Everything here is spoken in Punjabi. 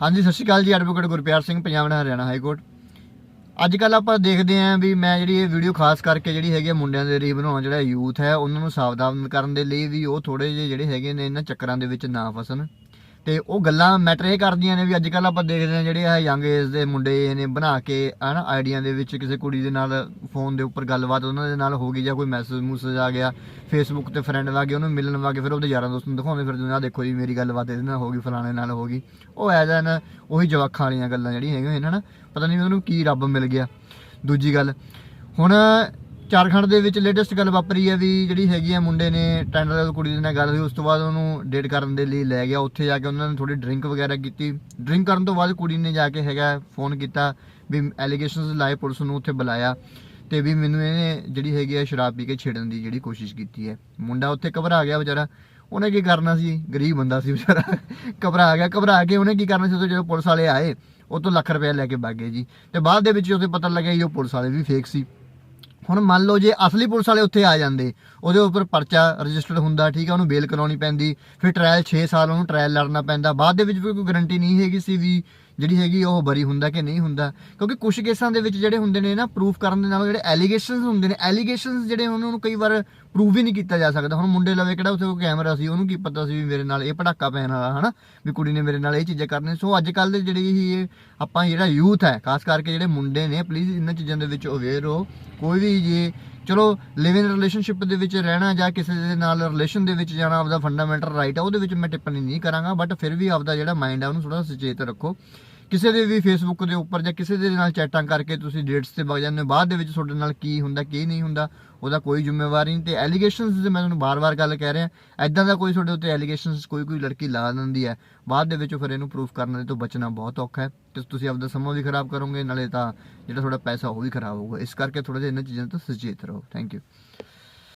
ਹਾਂਜੀ, ਸਤਿ ਸ਼੍ਰੀ ਅਕਾਲ ਜੀ ਐਡਵੋਕੇਟ ਗੁਰਪਿਆਰ ਸਿੰਘ, ਪੰਜਾਬ ਨਾਲ ਹਰਿਆਣਾ ਹਾਈ ਕੋਰਟ। ਅੱਜ ਕੱਲ ਆਪਾਂ ਦੇਖਦੇ ਆਂ ਵੀ ਮੈਂ ਜਿਹੜੀ ਇਹ ਵੀਡੀਓ ਖਾਸ ਕਰਕੇ ਜਿਹੜੀ ਹੈਗੀ ਆ ਮੁੰਡਿਆਂ ਦੇ ਲਈ ਬਣਾਉਣਾ ਜਿਹੜਾ ਯੂਥ ਹੈ, ਉਹਨਾਂ ਨੂੰ ਸਾਵਧਾਨ ਕਰਨ ਦੇ ਲਈ ਵੀ ਉਹ ਥੋੜੇ ਜਿਹੇ ਜਿਹੜੇ ਹੈਗੇ ਨੇ, ਇਹਨਾਂ ਚੱਕਰਾਂ ਦੇ ਵਿੱਚ ਨਾ ਫਸਣ। ਤੇ ਉਹ ਗੱਲਾਂ ਮੈਟਰ ਇਹ ਕਰਦੀਆਂ ਨੇ ਵੀ ਅੱਜ ਕੱਲ ਆਪਾਂ ਦੇਖਦੇ ਆਂ ਜਿਹੜੇ ਇਹ ਯੰਗ ਏਜ ਦੇ ਮੁੰਡੇ ਨੇ ਬਣਾ ਕੇ ਹਨਾ ਆਈਡੀਆਂ ਦੇ ਵਿੱਚ ਕਿਸੇ ਕੁੜੀ ਦੇ ਨਾਲ ਫੋਨ ਦੇ ਉੱਪਰ ਗੱਲਬਾਤ ਉਹਨਾਂ ਦੇ ਨਾਲ ਹੋ ਗਈ ਜਾਂ ਕੋਈ ਮੈਸੇਜ ਮੂਸੇਜ ਆ ਗਿਆ ਫੇਸਬੁੱਕ ਤੇ ਫਰੈਂਡ ਲਾ ਕੇ ਉਹਨੂੰ ਮਿਲਣ ਵਾ ਕੇ ਫਿਰ ਉਹਦੇ ਯਾਰਾਂ ਦੋਸਤਾਂ ਨੂੰ ਦਿਖਾਉਂਦੇ ਫਿਰ ਆ ਦੇਖੋ ਜੀ ਮੇਰੀ ਗੱਲਬਾਤ ਇਹਦੇ ਨਾਲ ਹੋ ਗਈ, ਫਲਾਣੇ ਨਾਲ ਹੋ ਗਈ। ਉਹ ਐ ਜਨ ਉਹੀ ਜਵਾਖਾਂ ਵਾਲੀਆਂ ਗੱਲਾਂ ਜਿਹੜੀਆਂ ਹੈਗੀਆਂ ਨੇ ਹਨਾ ਪਤਾ ਨਹੀਂ ਉਹਨੂੰ ਕੀ ਰੱਬ ਮਿਲ ਗਿਆ। ਦੂਜੀ ਗੱਲ, ਹੁਣ ਝਾਰਖੰਡ ਦੇ ਵਿੱਚ ਲੇਟੈਸਟ ਗੱਲ ਵਾਪਰੀ ਹੈ ਵੀ ਜਿਹੜੀ ਹੈਗੀ ਹੈ ਮੁੰਡੇ ਨੇ, ਟੈਂਡਰ ਕੁੜੀ ਦੇ ਨਾਲ ਗੱਲ ਹੋਈ, ਉਸ ਤੋਂ ਬਾਅਦ ਉਹਨੂੰ ਡੇਟ ਕਰਨ ਦੇ ਲਈ ਲੈ ਗਿਆ। ਉੱਥੇ ਜਾ ਕੇ ਉਹਨਾਂ ਨੇ ਥੋੜੀ ਡਰਿੰਕ ਵਗੈਰਾ ਕੀਤੀ। ਡਰਿੰਕ ਕਰਨ ਤੋਂ ਬਾਅਦ ਕੁੜੀ ਨੇ ਜਾ ਕੇ ਹੈਗਾ ਫੋਨ ਕੀਤਾ ਵੀ ਐਲੀਗੇਸ਼ਨਸ ਲਾਏ ਪੁਲਿਸ ਨੂੰ, ਉੱਥੇ ਬੁਲਾਇਆ ਤੇ ਵੀ ਮੈਨੂੰ ਇਹਨੇ ਜਿਹੜੀ ਹੈਗੀ ਆ ਸ਼ਰਾਬ ਪੀ ਕੇ ਛੇੜਨ ਦੀ ਜਿਹੜੀ ਕੋਸ਼ਿਸ਼ ਕੀਤੀ ਹੈ। ਮੁੰਡਾ ਉੱਥੇ ਘਬਰਾ ਗਿਆ ਵਿਚਾਰਾ। ਉਹਨੇ ਕੀ ਕਰਨਾ ਸੀ? ਗਰੀਬ ਬੰਦਾ ਸੀ ਵਿਚਾਰਾ। ਘਬਰਾ ਗਿਆ, ਘਬਰਾ ਕੇ ਉਹਨੇ ਕੀ ਕਰਨਾ ਸੀ? ਉਦੋਂ ਜਦੋਂ ਪੁਲਿਸ ਵਾਲੇ ਆਏ, ਉਹ ਤੋਂ ਲੱਖ ਰੁਪਏ ਲੈ ਕੇ ਭੱਗ ਗਏ ਜੀ। ਤੇ ਬਾਅਦ ਦੇ ਵਿੱਚ ਉਹਦੇ ਪਤਾ ਲੱਗਿਆ ਕਿ ਉਹ ਪੁਲਿਸ ਵਾਲੇ ਵੀ ਫੇਕ ਸੀ। ਹੁਣ ਮੰਨ ਲਓ ਜੇ ਅਸਲੀ ਪੁਲਿਸ ਵਾਲੇ ਉੱਥੇ ਆ ਜਾਂਦੇ, ਉਹਦੇ ਉੱਪਰ ਪਰਚਾ ਰਜਿਸਟਰਡ ਹੁੰਦਾ, ਠੀਕ ਹੈ ਉਹਨੂੰ ਬੇਲ ਕਰਾਉਣੀ ਪੈਂਦੀ, ਫਿਰ ਟ੍ਰਾਇਲ 6 ਸਾਲ ਉਹਨੂੰ ਟ੍ਰਾਇਲ ਲੜਨਾ ਪੈਂਦਾ, ਬਾਅਦ ਦੇ ਵਿੱਚ ਵੀ ਕੋਈ ਗਾਰੰਟੀ ਨਹੀਂ ਹੈਗੀ ਸੀ ਵੀ ਜਿਹੜੀ ਹੈਗੀ ਉਹ ਬਰੀ ਹੁੰਦਾ ਕਿ ਨਹੀਂ ਹੁੰਦਾ। ਕਿਉਂਕਿ ਕੁਝ ਕੇਸਾਂ ਦੇ ਵਿੱਚ ਜਿਹੜੇ ਹੁੰਦੇ ਨੇ ਨਾ ਪ੍ਰੂਫ ਕਰਨ ਦੇ ਨਾਲ ਜਿਹੜੇ ਐਲੀਗੇਸ਼ਨਸ ਹੁੰਦੇ ਨੇ ਐਲੀਗੇਸ਼ਨਸ ਜਿਹੜੇ ਉਹਨਾਂ ਨੂੰ ਕਈ ਵਾਰ ਪ੍ਰੂਵ ਹੀ ਨਹੀਂ ਕੀਤਾ ਜਾ ਸਕਦਾ। ਹੁਣ ਮੁੰਡੇ ਲਵੇ ਕਿਹੜਾ ਉੱਥੇ ਕੋਈ ਕੈਮਰਾ ਸੀ, ਉਹਨੂੰ ਕੀ ਪਤਾ ਸੀ ਵੀ ਮੇਰੇ ਨਾਲ ਇਹ ਪਟਾਕਾ ਪੈਣ ਵਾਲਾ, ਹਨਾ? ਵੀ ਕੁੜੀ ਨੇ ਮੇਰੇ ਨਾਲ ਇਹ ਚੀਜ਼ਾਂ ਕਰਨੀਆਂ। ਸੋ ਅੱਜ ਕੱਲ ਦੇ ਜਿਹੜੇ ਹੀ ਆਪਾਂ ਜਿਹੜਾ ਯੂਥ ਹੈ, ਖਾਸ ਕਰਕੇ ਜਿਹੜੇ ਮੁੰਡੇ ਨੇ ਪਲੀਜ਼ ਇਹਨਾਂ ਚੀਜ਼ਾਂ ਦੇ ਵਿੱਚ ਅਵੇਅਰ ਹੋ ਕੋਈ ਵੀ ਜੇ ਚਲੋ ਲਿਵ ਇਨ ਰਿਲੇਸ਼ਨਸ਼ਿਪ ਦੇ ਵਿੱਚ ਰਹਿਣਾ ਜਾਂ ਕਿਸੇ ਦੇ ਨਾਲ ਰਿਲੇਸ਼ਨ ਦੇ ਵਿੱਚ ਜਾਣਾ, ਆਪਦਾ ਫੰਡਾਮੈਂਟਲ ਰਾਈਟ ਆ, ਉਹਦੇ ਵਿੱਚ ਮੈਂ ਟਿੱਪਣੀ ਨਹੀਂ ਕਰਾਂਗਾ ਬਟ ਫਿਰ ਵੀ ਆਪਦਾ ਜਿਹੜਾ ਮਾਈਂਡ ਹੈ ਉਹਨੂੰ ਥੋੜਾ ਸੁਚੇਤ ਰੱਖੋ। ਕਿਸੇ ਦੇ ਵੀ ਫੇਸਬੁੱਕ ਦੇ ਉੱਪਰ ਜਾਂ ਕਿਸੇ ਦੇ ਨਾਲ ਚੈਟਾਂ ਕਰਕੇ ਤੁਸੀਂ ਡੇਟਸ ਤੇ ਵਗ ਜਾਂਦੇ ਹੋ, ਬਾਅਦ ਦੇ ਵਿੱਚ ਤੁਹਾਡੇ ਨਾਲ ਕੀ ਹੁੰਦਾ, ਕੀ ਨਹੀਂ ਹੁੰਦਾ, ਉਹਦਾ ਕੋਈ ਜ਼ਿੰਮੇਵਾਰੀ ਨਹੀਂ ਤੇ ਐਲੀਗੇਸ਼ਨਸ ਦੇ ਮੈਂ ਤੁਹਾਨੂੰ ਬਾਰ-ਬਾਰ ਗੱਲ ਕਹਿ ਰਿਹਾ ਐਦਾਂ ਦਾ ਕੋਈ ਤੁਹਾਡੇ ਉੱਤੇ ਐਲੀਗੇਸ਼ਨਸ ਕੋਈ ਕੋਈ ਲੜਕੀ ਲਾ ਦਿੰਦੀ ਹੈ, ਬਾਅਦ ਦੇ ਵਿੱਚ ਫਿਰ ਇਹਨੂੰ ਪ੍ਰੂਫ ਕਰਨ ਦੇ ਤੋਂ ਬਚਣਾ ਬਹੁਤ ਔਖਾ ਹੈ ਤੇ ਤੁਸੀਂ ਆਪਦਾ ਸਮਾਂ ਵੀ ਖਰਾਬ ਕਰੋਗੇ, ਨਾਲੇ ਤਾਂ ਜਿਹੜਾ ਤੁਹਾਡਾ ਪੈਸਾ ਉਹ ਵੀ ਖਰਾਬ ਹੋਊਗਾ, ਇਸ ਕਰਕੇ ਥੋੜਾ ਜਿਹਾ ਇਹਨਾਂ ਚੀਜ਼ਾਂ ਤੋਂ ਸੁਚੇਤ ਰਹੋ ਥੈਂਕ ਯੂ